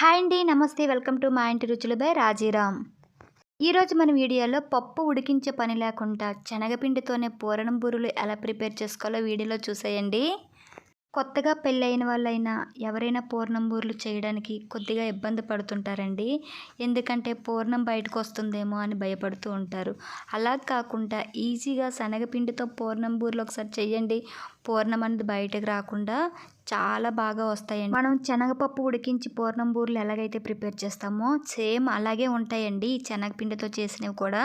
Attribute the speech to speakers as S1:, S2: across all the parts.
S1: Hi అండి నమస్తే welcome to మా ఇంటి రుచులు బై రాజీరామ్. ఈరోజు మన వీడియోలో పప్పు ఉడికించే పని లేకుండా శనగపిండితోనే పూరణం బూరెలు ఎలా ప్రిపేర్ చేసుకోవాలో వీడియోలో చూసేయండి. కొత్తగా పెళ్ళైన వాళ్ళైనా ఎవరైనా పూర్ణం బూరెలు చేయడానికి కొద్దిగా ఇబ్బంది పడుతుంటారండి. ఎందుకంటే పూర్ణం బయటకు వస్తుందేమో అని భయపడుతూ ఉంటారు. అలా కాకుండా ఈజీగా శనగపిండితో పూర్ణం బూరెలు ఒకసారి చేయండి పూర్ణం అనేది బయటకు రాకుండా చాలా బాగా వస్తాయండి. మనం శనగపప్పు ఉడికించి పూర్ణం బూరెలు ఎలాగైతే ప్రిపేర్ చేస్తామో సేమ్ అలాగే ఉంటాయండి ఈ శనగపిండితో చేసినవి కూడా.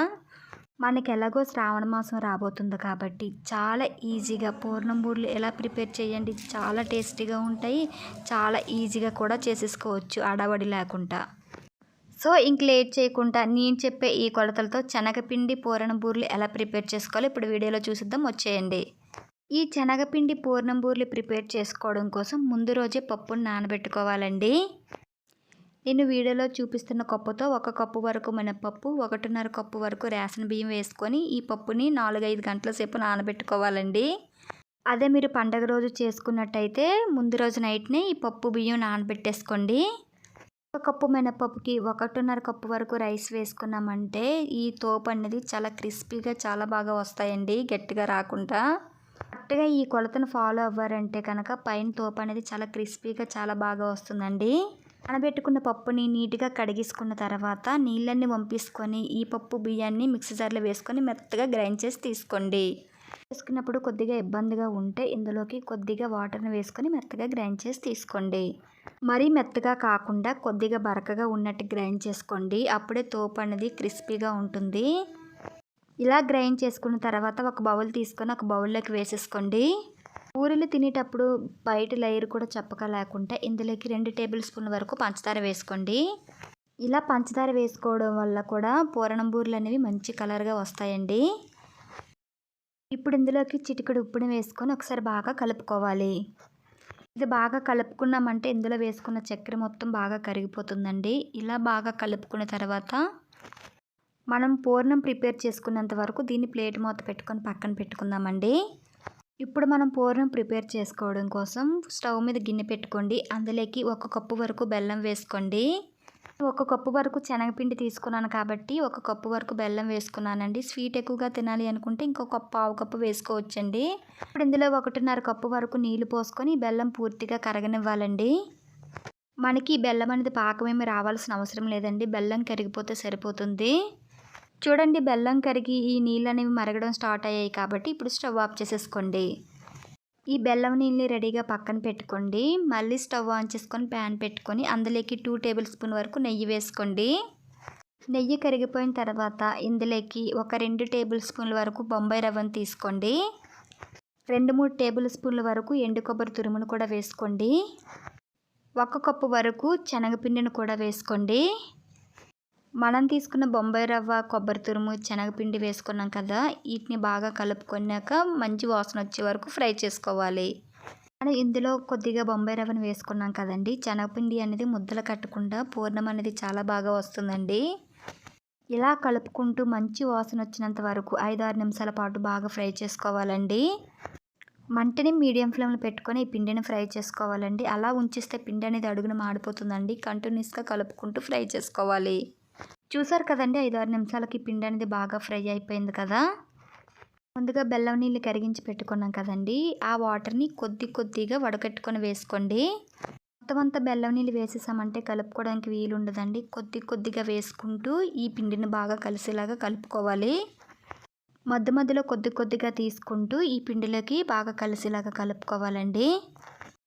S1: మనకి ఎలాగో శ్రావణ మాసం రాబోతుంది కాబట్టి చాలా ఈజీగా పూర్ణం బూరెలు ఎలా ప్రిపేర్ చేయండి చాలా టేస్టీగా ఉంటాయి చాలా ఈజీగా కూడా చేసేసుకోవచ్చు అడబడి లేకుండా. సో ఇంక లేట్ చేయకుండా నేను చెప్పే ఈ కొలతలతో శనగపిండి పూర్ణం బూరెలు ఎలా ప్రిపేర్ చేసుకోవాలో ఇప్పుడు వీడియోలో చూసిద్దాం వచ్చేయండి. ఈ శనగపిండి పూర్ణం బూరెలు ప్రిపేర్ చేసుకోవడం కోసం ముందు రోజే పప్పును నానబెట్టుకోవాలండి. నేను వీడియోలో చూపిస్తున్న కప్పుతో ఒక కప్పు వరకు మినపప్పు ఒకటిన్నర కప్పు వరకు రేషన్ బియ్యం వేసుకొని ఈ పప్పుని నాలుగైదు గంటల సేపు నానబెట్టుకోవాలండి. అదే మీరు పండగ రోజు చేసుకున్నట్టయితే ముందు రోజు నైట్నే ఈ పప్పు బియ్యం నానబెట్టేసుకోండి. ఒక కప్పు మినపప్పుకి ఒకటిన్నర కప్పు వరకు రైస్ వేసుకున్నామంటే ఈ తోపు అనేది చాలా క్రిస్పీగా చాలా బాగా వస్తాయండి గట్టిగా రాకుండా. కరెక్ట్గా ఈ కొలతను ఫాలో అవ్వారంటే కనుక పైన తోపు అనేది చాలా క్రిస్పీగా చాలా బాగా వస్తుందండి. నానబెట్టుకున్న పప్పుని నీట్గా కడిగేసుకున్న తర్వాత నీళ్ళన్నీ పంపించుకొని ఈ పప్పు బియ్యాన్ని మిక్సీ జార్లో వేసుకొని మెత్తగా గ్రైండ్ చేసి తీసుకోండి. వేసుకున్నప్పుడు కొద్దిగా ఇబ్బందిగా ఉంటే ఇందులోకి కొద్దిగా వాటర్ని వేసుకొని మెత్తగా గ్రైండ్ చేసి తీసుకోండి. మరీ మెత్తగా కాకుండా కొద్దిగా బరకగా ఉన్నట్టు గ్రైండ్ చేసుకోండి. అప్పుడే తోపు అనేది క్రిస్పీగా ఉంటుంది. ఇలా గ్రైండ్ చేసుకున్న తర్వాత ఒక బౌల్ తీసుకొని ఒక బౌల్లోకి వేసేసుకోండి. పూరీలు తినేటప్పుడు బయట లేయర్ కూడా చప్పక లేకుండా ఇందులోకి రెండు టేబుల్ స్పూన్ల వరకు పంచదార వేసుకోండి. ఇలా పంచదార వేసుకోవడం వల్ల కూడా పూరణం బూరెలు అనేవి మంచి కలర్గా వస్తాయండి. ఇప్పుడు ఇందులోకి చిటికెడు ఉప్పుని వేసుకొని ఒకసారి బాగా కలుపుకోవాలి. ఇది బాగా కలుపుకున్నామంటే ఇందులో వేసుకున్న చక్కెర మొత్తం బాగా కరిగిపోతుందండి. ఇలా బాగా కలుపుకున్న తర్వాత మనం పూర్ణం ప్రిపేర్ చేసుకున్నంత వరకు దీన్ని ప్లేట్ మూత పెట్టుకొని పక్కన పెట్టుకుందామండి. ఇప్పుడు మనం పూర్ణం ప్రిపేర్ చేసుకోవడం కోసం స్టవ్ మీద గిన్నె పెట్టుకోండి. అందులోకి ఒక కప్పు వరకు బెల్లం వేసుకోండి. ఒక కప్పు వరకు శనగపిండి తీసుకున్నాను కాబట్టి ఒక కప్పు వరకు బెల్లం వేసుకున్నానండి. స్వీట్ ఎక్కువగా తినాలి అనుకుంటే ఇంకో కప్పు పావు కప్పు వేసుకోవచ్చండి. ఇప్పుడు ఇందులో ఒకటిన్నర కప్పు వరకు నీళ్ళు పోసుకొని బెల్లం పూర్తిగా కరగనివ్వాలండి. మనకి బెల్లం అనేది పాకమేమి రావాల్సిన అవసరం లేదండి. బెల్లం కరిగిపోతే సరిపోతుంది. చూడండి బెల్లం కరిగి ఈ నీళ్ళు అనేవి మరగడం స్టార్ట్ అయ్యాయి కాబట్టి ఇప్పుడు స్టవ్ ఆఫ్ చేసేసుకోండి. ఈ బెల్లం నీళ్ళని రెడీగా పక్కన పెట్టుకోండి. మళ్ళీ స్టవ్ ఆన్ చేసుకొని ప్యాన్ పెట్టుకొని అందులోకి టూ టేబుల్ స్పూన్ వరకు నెయ్యి వేసుకోండి. నెయ్యి కరిగిపోయిన తర్వాత ఇందులోకి ఒక రెండు టేబుల్ స్పూన్ల వరకు బొంబాయి రవ్వను తీసుకోండి. రెండు మూడు టేబుల్ స్పూన్ల వరకు ఎండు కొబ్బరి తురుమును కూడా వేసుకోండి. ఒక కప్పు వరకు శనగపిండిని కూడా వేసుకోండి. మనం తీసుకున్న బొంబాయి రవ్వ కొబ్బరి తురుము శనగపిండి వేసుకున్నాం కదా వీటిని బాగా కలుపుకున్నాక మంచి వాసన వచ్చే వరకు ఫ్రై చేసుకోవాలి. మనం ఇందులో కొద్దిగా బొంబాయి రవ్వను వేసుకున్నాం కదండి. శనగపిండి అనేది ముద్దలు కట్టకుండా పూర్ణం అనేది చాలా బాగా వస్తుందండి. ఇలా కలుపుకుంటూ మంచి వాసన వచ్చినంత వరకు ఐదు ఆరు నిమిషాల పాటు బాగా ఫ్రై చేసుకోవాలండి. మంటని మీడియం ఫ్లేమ్లో పెట్టుకొని ఈ పిండిని ఫ్రై చేసుకోవాలండి. అలా ఉంచిస్తే పిండి అనేది అడుగున మాడిపోతుందండి. కంటిన్యూస్గా కలుపుకుంటూ ఫ్రై చేసుకోవాలి. చూసారు కదండి ఐదు ఆరు నిమిషాలకి పిండి అనేది బాగా ఫ్రై అయిపోయింది కదా? ముందుగా బెల్లం నీళ్ళు కరిగించి పెట్టుకున్నాం కదండి. ఆ వాటర్ని కొద్ది కొద్దిగా వడకట్టుకొని వేసుకోండి. మొత్తం అంతా బెల్లం నీళ్ళు వేసేసామంటే కలుపుకోవడానికి వీలు ఉండదండి కొద్ది కొద్దిగా వేసుకుంటూ ఈ పిండిని బాగా కలిసేలాగా కలుపుకోవాలి. మధ్య మధ్యలో కొద్ది కొద్దిగా తీసుకుంటూ ఈ పిండిలోకి బాగా కలిసేలాగా కలుపుకోవాలండి.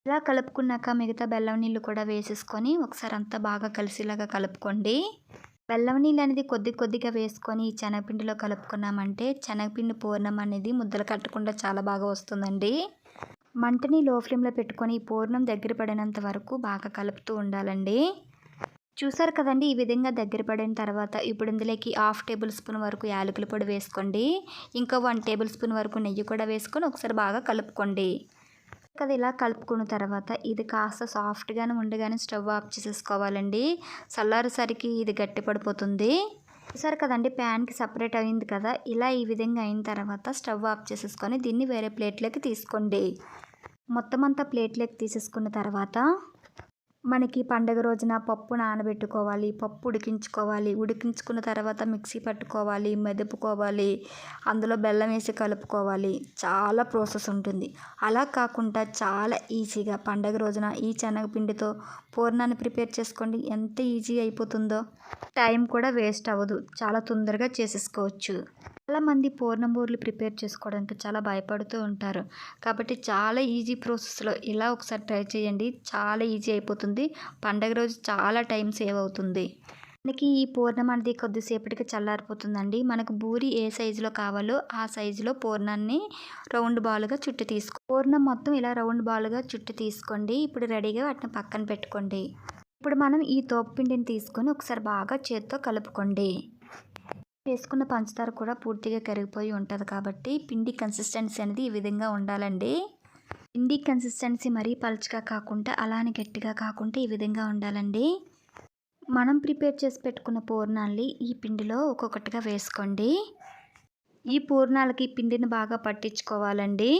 S1: ఇలా కలుపుకున్నాక మిగతా బెల్లం నీళ్ళు కూడా వేసేసుకొని ఒకసారి అంతా బాగా కలిసేలాగా కలుపుకోండి. బెల్లం నీళ్ళు అనేది కొద్ది కొద్దిగా వేసుకొని ఈ శనగపిండిలో కలుపుకున్నామంటే శనగపిండి పూర్ణం అనేది ముద్దలు కట్టకుండా చాలా బాగా వస్తుందండి. మంటని లో ఫ్లేమ్లో పెట్టుకొని ఈ పూర్ణం దగ్గర పడినంత వరకు బాగా కలుపుతూ ఉండాలండి. చూసారు కదండి ఈ విధంగా దగ్గర పడిన తర్వాత ఇప్పుడు ఇందులోకి హాఫ్ టేబుల్ స్పూన్ వరకు యాలకుల పొడి వేసుకోండి. ఇంకా వన్ టేబుల్ స్పూన్ వరకు నెయ్యి కూడా వేసుకొని ఒకసారి బాగా కలుపుకోండి. కదా ఇలా కలుపుకున్న తర్వాత ఇది కాస్త సాఫ్ట్గానే ఉండగానే స్టవ్ ఆఫ్ చేసేసుకోవాలండి. చల్లారేసరికి ఇది గట్టి పడిపోతుంది. సరే కదండి ప్యాన్కి సపరేట్ అయింది కదా ఇలా ఈ విధంగా అయిన తర్వాత స్టవ్ ఆఫ్ చేసేసుకొని దీన్ని వేరే ప్లేట్లోకి తీసుకోండి. మొత్తం అంతా ప్లేట్లోకి తీసేసుకున్న తర్వాత మనకి పండగ రోజున పప్పు నానబెట్టుకోవాలి పప్పు ఉడికించుకోవాలి. ఉడికించుకున్న తర్వాత మిక్సీ పట్టుకోవాలి మెదుపుకోవాలి అందులో బెల్లం వేసి కలుపుకోవాలి. చాలా ప్రాసెస్ ఉంటుంది. అలా కాకుండా చాలా ఈజీగా పండగ రోజున ఈ శనగపిండితో పూర్ణాన్ని ప్రిపేర్ చేసుకోండి. ఎంత ఈజీ అయిపోతుందో. టైం కూడా వేస్ట్ అవ్వదు. చాలా తొందరగా చేసేసుకోవచ్చు. చాలామంది పూర్ణం బూరెలు ప్రిపేర్ చేసుకోవడానికి చాలా భయపడుతూ ఉంటారు. కాబట్టి చాలా ఈజీ ప్రాసెస్లో ఇలా ఒకసారి ట్రై చేయండి. చాలా ఈజీ అయిపోతుంది. పండగ రోజు చాలా టైం సేవ్ అవుతుంది. మనకి ఈ పూర్ణం అనేది కొద్దిసేపటికి చల్లారిపోతుందండి. మనకు బూరి ఏ సైజులో కావాలో ఆ సైజులో పూర్ణాన్ని రౌండ్ బాల్గా చుట్టి తీసుకో పూర్ణం మొత్తం ఇలా రౌండ్ బాల్గా చుట్టి తీసుకోండి. ఇప్పుడు రెడీగా వాటిని పక్కన పెట్టుకోండి. ఇప్పుడు మనం ఈ తోపుపిండిని తీసుకొని ఒకసారి బాగా చేత్తో కలుపుకోండి. వేసుకున్న పంచదార కూడా పూర్తిగా కరిగిపోయి ఉంటుంది కాబట్టి పిండి కన్సిస్టెన్సీ అనేది ఈ విధంగా ఉండాలండి. పిండి కన్సిస్టెన్సీ మరీ పలుచగా కాకుండా అలానే గట్టిగా కాకుండా ఈ విధంగా ఉండాలండి. మనం ప్రిపేర్ చేసి పెట్టుకున్న పూర్ణాల్ని ఈ పిండిలో ఒక్కొక్కటిగా వేసుకోండి. ఈ పూర్ణాలకి పిండిని బాగా పట్టించుకోవాలండి.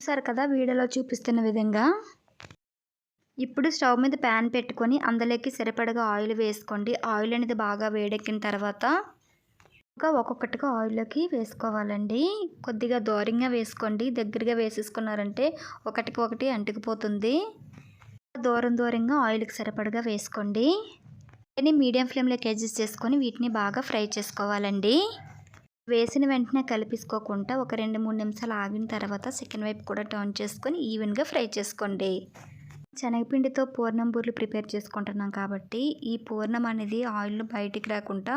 S1: చూసారు కదా వీడియోలో చూపిస్తున్న విధంగా. ఇప్పుడు స్టవ్ మీద ప్యాన్ పెట్టుకొని అందులోకి సరిపడగా ఆయిల్ వేసుకోండి. ఆయిల్ అనేది బాగా వేడెక్కిన తర్వాత ఇంకా ఒక్కొక్కటిగా ఆయిల్లోకి వేసుకోవాలండి. కొద్దిగా దూరంగా వేసుకోండి. దగ్గరగా వేసేసుకున్నారంటే ఒకటికి ఒకటి అంటుకుపోతుంది. దూరం దూరంగా ఆయిల్కి సరిపడగా వేసుకోండి. దీన్ని మీడియం ఫ్లేమ్లోకి అడ్జస్ట్ చేసుకొని వీటిని బాగా ఫ్రై చేసుకోవాలండి. వేసిన వెంటనే కలిపేసుకోకుండా ఒక రెండు మూడు నిమిషాలు ఆగిన తర్వాత సెకండ్ వైపు కూడా టర్న్ చేసుకొని ఈవెన్గా ఫ్రై చేసుకోండి. శనగపిండితో పూర్ణం బూరెలు ప్రిపేర్ చేసుకుంటున్నాం కాబట్టి ఈ పూర్ణం అనేది ఆయిల్ బయటికి రాకుండా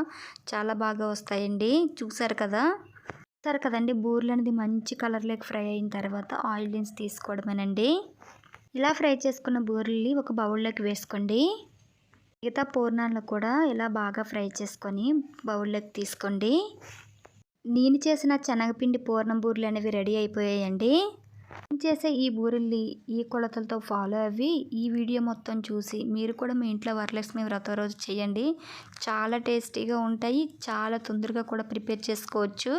S1: చాలా బాగా వస్తాయండి. చూసారు కదా? చూసారు కదండి? బూరెలు అనేది మంచి కలర్లోకి ఫ్రై అయిన తర్వాత ఆయిల్ నుంచి తీసుకోవడమేనండి. ఇలా ఫ్రై చేసుకున్న బూరెల్ని ఒక బౌల్లోకి వేసుకోండి. మిగతా పూర్ణాలను కూడా ఇలా బాగా ఫ్రై చేసుకొని బౌల్లోకి తీసుకోండి. నేను చేసిన శనగపిండి పూర్ణం బూరెలు అనేవి రెడీ అయిపోయాయండి. చేసే ఈ బూరెల్ని ఈ కొలతలతో ఫాలో అవి ఈ వీడియో మొత్తం చూసి మీరు కూడా మీ ఇంట్లో వరలక్ష్మి వ్రతం రోజు చేయండి. చాలా టేస్టీగా ఉంటాయి. చాలా తొందరగా కూడా ప్రిపేర్ చేసుకోవచ్చు.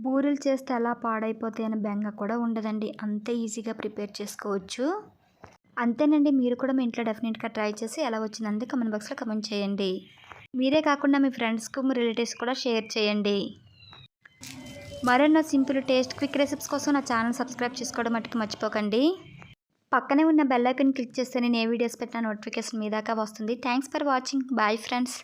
S1: బూరెలు చేస్తే ఎలా పాడైపోతాయి అనే బెంగ కూడా ఉండదండి. అంతే ఈజీగా ప్రిపేర్ చేసుకోవచ్చు. అంతేనండి. మీరు కూడా మీ ఇంట్లో డెఫినెట్గా ట్రై చేసి ఎలా వచ్చిందంటే కమెంట్ బాక్స్లో కమెంట్ చేయండి. మీరే కాకుండా మీ ఫ్రెండ్స్కు మీ రిలేటివ్స్ కూడా షేర్ చేయండి. మరెన్నో సింపుల్ టేస్ట్ క్విక్ రెసిప్స్ కోసం నా ఛానల్ సబ్స్క్రైబ్ చేసుకోవడం మటుకు మర్చిపోకండి. పక్కనే ఉన్న బెల్ ఐకన్ క్లిక్ చేస్తే నేను ఏ వీడియోస్ పెట్టినా నోటిఫికేషన్ మీ దాకా వస్తుంది. Thanks for watching. Bye friends.